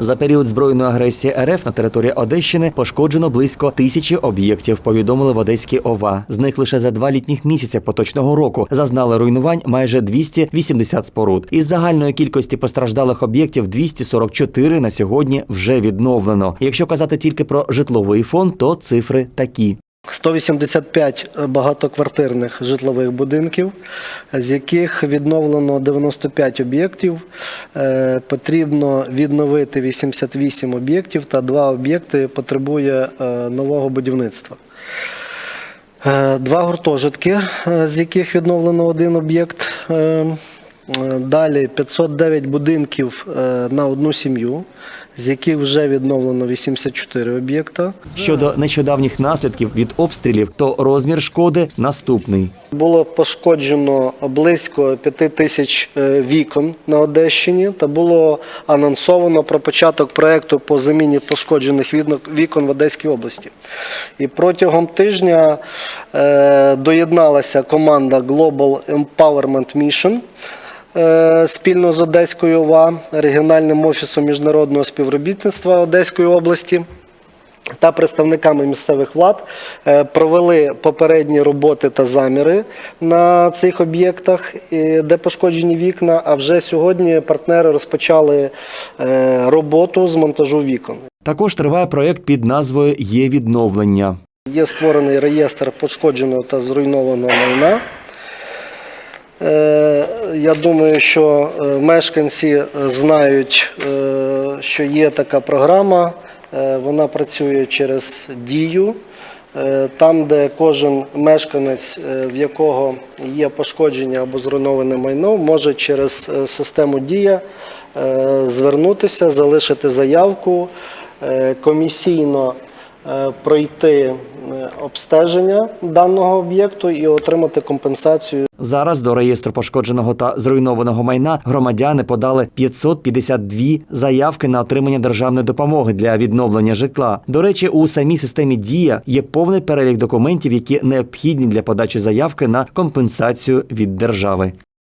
За період збройної агресії РФ на території Одещини пошкоджено близько тисячі об'єктів. Повідомили в Одеській ОВА. З них лише за два літніх місяці поточного року зазнали руйнувань майже 280 споруд. Із загальної кількості постраждалих об'єктів 244 на сьогодні вже відновлено. Якщо казати тільки про житловий фонд, то цифри такі. 185 багатоквартирних житлових будинків, з яких відновлено 95 об'єктів. Е, Потрібно відновити 88 об'єктів та два об'єкти потребує е, нового будівництва. Е, Два гуртожитки, з яких відновлено один об'єкт. Е, Далі 509 будинків е, на одну сім'ю, з яких вже відновлено 84 об'єкта. Щодо нещодавніх наслідків від обстрілів, то розмір шкоди наступний. Було пошкоджено близько 5 тисяч е, вікон на Одещині та було анонсовано про початок проекту по заміні пошкоджених вікон в Одеській області. І протягом тижня доєдналася команда Global Empowerment Mission спільно з Одеською ОВА, регіональним офісом міжнародного співробітництва Одеської області та представниками місцевих влад е, провели попередні роботи та заміри на цих об'єктах, е, де пошкоджені вікна. А вже сьогодні партнери розпочали е, роботу з монтажу вікон. Також триває проєкт під назвою Є відновлення. Є створений реєстр пошкодженого та зруйнованого майна. Я думаю, що е, мешканці е, знають, е, що є така програма. Вона працює через дію. Там, де кожен мешканець, в якого є пошкодження або зруйноване майно, може через систему дія звернутися, залишити заявку, комісійно пройти е, обстеження даного об'єкту і отримати компенсацію Зараз до реєстру пошкодженого та зруйнованого майна громадяни подали 552 заявки на отримання державної допомоги для відновлення житла. До речі, у самій системі Дія є повний перелік документів, які необхідні для подачі заявки на компенсацію від держави.